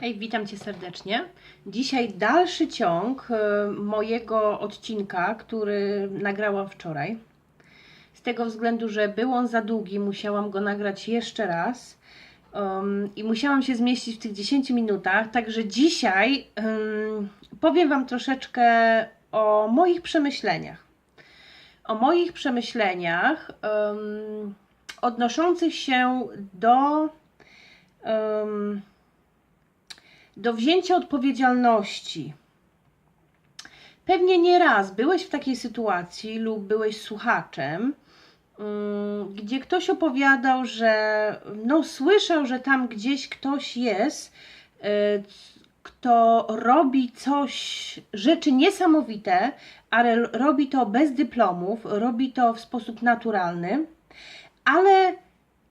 Hej, witam Cię serdecznie. Dzisiaj dalszy ciąg e, mojego odcinka, który nagrałam wczoraj. Z tego względu, że był on za długi, musiałam go nagrać jeszcze raz um, i musiałam się zmieścić w tych 10 minutach. Także dzisiaj um, powiem Wam troszeczkę o moich przemyśleniach. O moich przemyśleniach um, odnoszących się do. Um, do wzięcia odpowiedzialności. Pewnie nie raz byłeś w takiej sytuacji lub byłeś słuchaczem, mm, gdzie ktoś opowiadał, że no słyszał, że tam gdzieś ktoś jest, y, kto robi coś, rzeczy niesamowite, ale robi to bez dyplomów, robi to w sposób naturalny, ale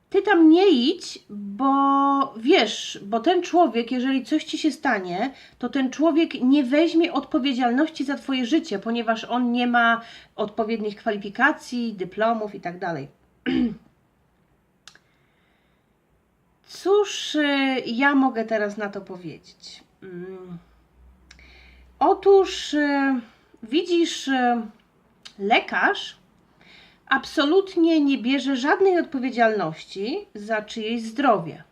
ty tam nie idź, bo wiesz, bo ten człowiek, jeżeli coś ci się stanie, to ten człowiek nie weźmie odpowiedzialności za twoje życie, ponieważ on nie ma odpowiednich kwalifikacji, dyplomów i tak. Cóż y, ja mogę teraz na to powiedzieć? Mm. Otóż y, widzisz, y, lekarz absolutnie nie bierze żadnej odpowiedzialności za czyjeś zdrowie.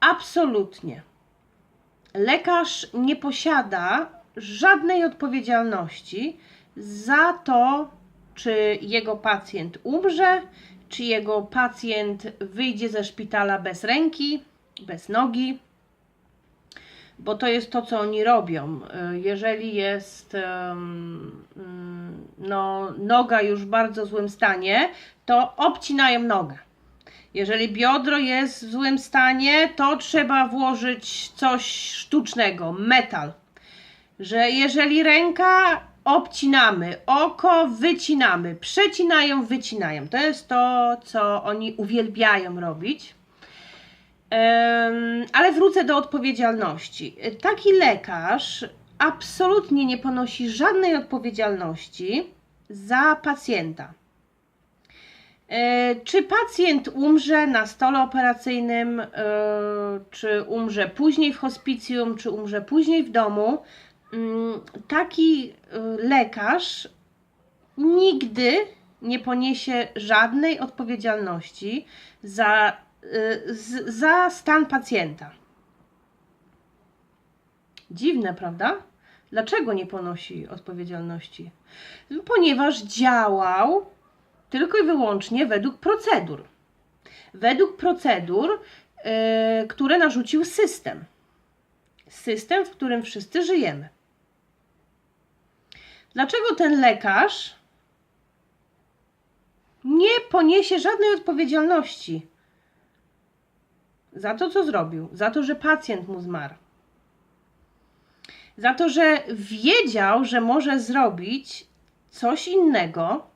Absolutnie. Lekarz nie posiada żadnej odpowiedzialności za to, czy jego pacjent umrze, czy jego pacjent wyjdzie ze szpitala bez ręki, bez nogi, bo to jest to, co oni robią. Y, jeżeli jest mm, no, noga już w bardzo złym stanie, to obcinają nogę. Jeżeli biodro jest w złym stanie, to trzeba włożyć coś sztucznego, metal. Że jeżeli ręka obcinamy, oko wycinamy, przecinają, wycinają. To jest to, co oni uwielbiają robić. Ale wrócę do odpowiedzialności. Taki lekarz absolutnie nie ponosi żadnej odpowiedzialności za pacjenta. E, czy pacjent umrze na stole operacyjnym, e, czy umrze później w hospicjum, czy umrze później w domu, mm, taki e, lekarz nigdy nie poniesie żadnej odpowiedzialności za z, za stan pacjenta. Dziwne, prawda? Dlaczego nie ponosi odpowiedzialności? Ponieważ działał tylko i wyłącznie według procedur. Według procedur, yy, które narzucił system. System, w którym wszyscy żyjemy. Dlaczego ten lekarz nie poniesie żadnej odpowiedzialności za to, co zrobił, za to, że pacjent mu zmarł, za to, że wiedział, że może zrobić coś innego,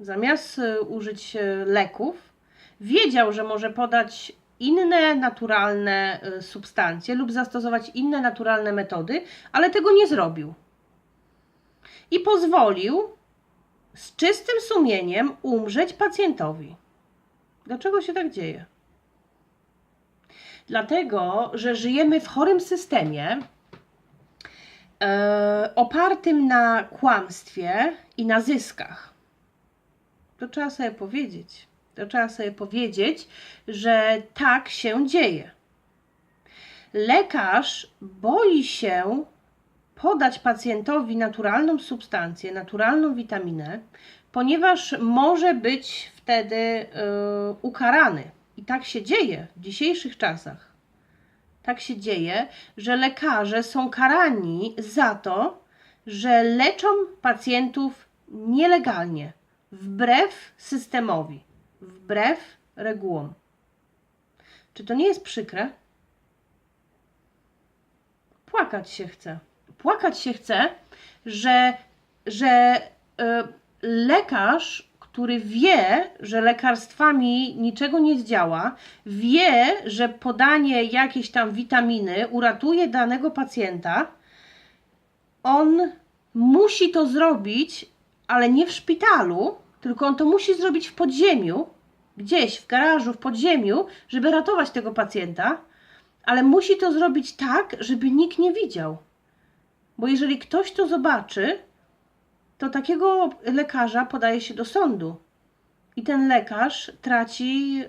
zamiast e, użyć e, leków, wiedział, że może podać inne naturalne e, substancje lub zastosować inne naturalne metody, ale tego nie zrobił. I pozwolił z czystym sumieniem umrzeć pacjentowi. Dlaczego się tak dzieje? Dlatego, że żyjemy w chorym systemie e, opartym na kłamstwie i na zyskach. To trzeba sobie powiedzieć. To trzeba sobie powiedzieć, że tak się dzieje. Lekarz boi się podać pacjentowi naturalną substancję, naturalną witaminę, ponieważ może być wtedy yy, ukarany i tak się dzieje w dzisiejszych czasach. Tak się dzieje, że lekarze są karani za to, że leczą pacjentów nielegalnie, wbrew systemowi, wbrew regułom. Czy to nie jest przykre? Płakać się chce. Płakać się chce, że, że yy, lekarz który wie, że lekarstwami niczego nie zdziała, wie, że podanie jakiejś tam witaminy uratuje danego pacjenta, on musi to zrobić, ale nie w szpitalu, tylko on to musi zrobić w podziemiu, gdzieś w garażu, w podziemiu, żeby ratować tego pacjenta, Ale musi to zrobić tak, żeby nikt nie widział. Bo jeżeli ktoś to zobaczy, to takiego lekarza podaje się do sądu. I ten lekarz traci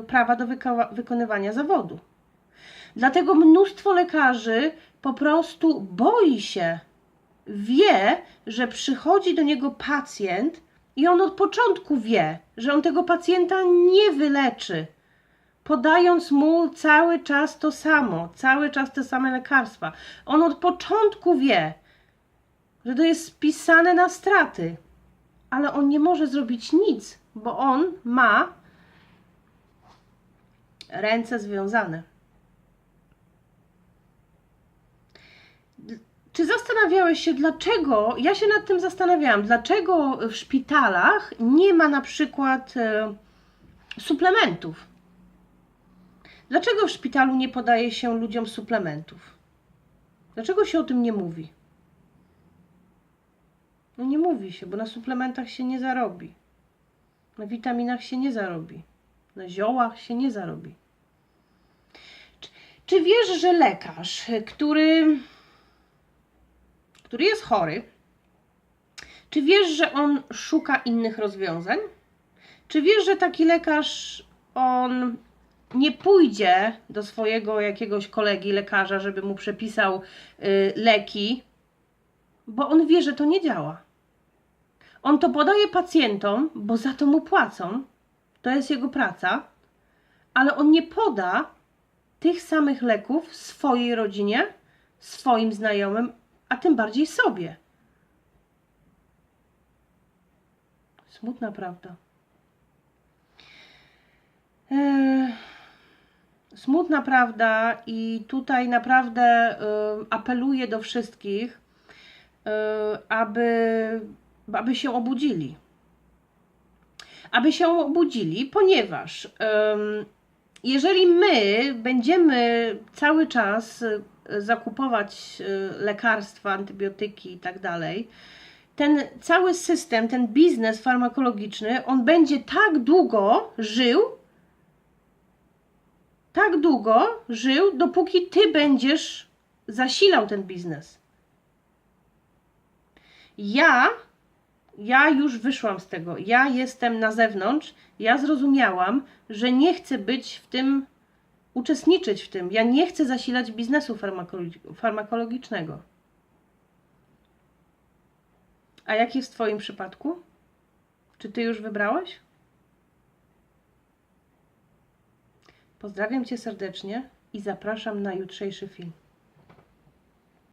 y, prawa do wykonywania zawodu. Dlatego mnóstwo lekarzy po prostu boi się, wie, że przychodzi do niego pacjent i on od początku wie, że on tego pacjenta nie wyleczy, podając mu cały czas to samo, cały czas te same lekarstwa. On od początku wie, że to jest spisane na straty, ale on nie może zrobić nic, bo on ma ręce związane. Czy zastanawiałeś się, dlaczego? Ja się nad tym zastanawiałam, dlaczego w szpitalach nie ma na przykład e, suplementów? Dlaczego w szpitalu nie podaje się ludziom suplementów? Dlaczego się o tym nie mówi? No nie mówi się, bo na suplementach się nie zarobi. Na witaminach się nie zarobi. Na ziołach się nie zarobi. Czy, czy wiesz, że lekarz, który, który jest chory, czy wiesz, że on szuka innych rozwiązań? Czy wiesz, że taki lekarz, on nie pójdzie do swojego jakiegoś kolegi lekarza, żeby mu przepisał y, leki, bo on wie, że to nie działa. On to podaje pacjentom, bo za to mu płacą. To jest jego praca, ale on nie poda tych samych leków swojej rodzinie, swoim znajomym, a tym bardziej sobie. Smutna prawda. Eee, smutna prawda, i tutaj naprawdę e, apeluję do wszystkich, aby, aby się obudzili. Aby się obudzili, ponieważ jeżeli my będziemy cały czas e, zakupować e, lekarstwa, antybiotyki i tak dalej, ten cały system, ten biznes farmakologiczny, on będzie tak długo żył, tak długo żył, dopóki ty będziesz zasilał ten biznes. Ja, ja już wyszłam z tego. Ja jestem na zewnątrz. Ja zrozumiałam, że nie chcę być w tym, uczestniczyć w tym. Ja nie chcę zasilać biznesu farmakolo- farmakologicznego. A jak jest w Twoim przypadku? Czy Ty już wybrałeś? Pozdrawiam Cię serdecznie i zapraszam na jutrzejszy film.